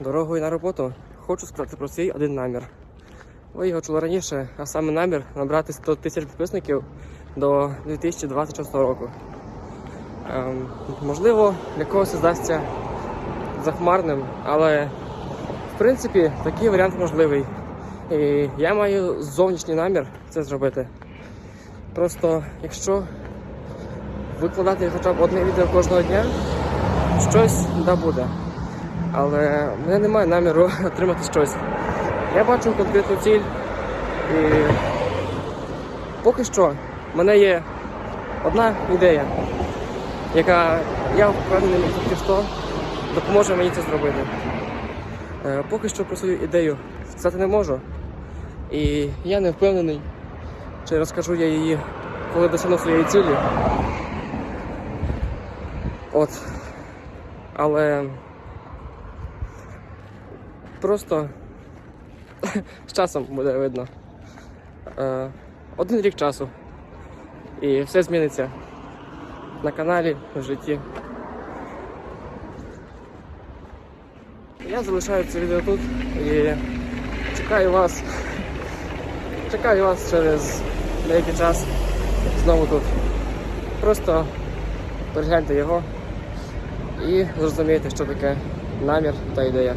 Дорогою на роботу хочу сказати про свій один намір. Ви його чули раніше, а саме намір набрати 100 тисяч підписників до 2026 року. Ем, можливо, для когось здасться захмарним, але в принципі такий варіант можливий. І я маю зовнішній намір це зробити. Просто якщо викладати хоча б одне відео кожного дня, щось да буде. Але в мене немає наміру отримати щось. Я бачу конкретну ціль і поки що в мене є одна ідея, яка я впевнений що допоможе мені це зробити. Е, Поки що про свою ідею сказати не можу. І я не впевнений, чи розкажу я її, коли досягну своєї цілі. От. Але просто з часом буде видно. Е, Один рік часу. І все зміниться на каналі, в житті. Я залишаю це відео тут і чекаю вас. Чекаю вас через деякий час знову тут. Просто перегляньте його і зрозумієте, що таке намір та ідея.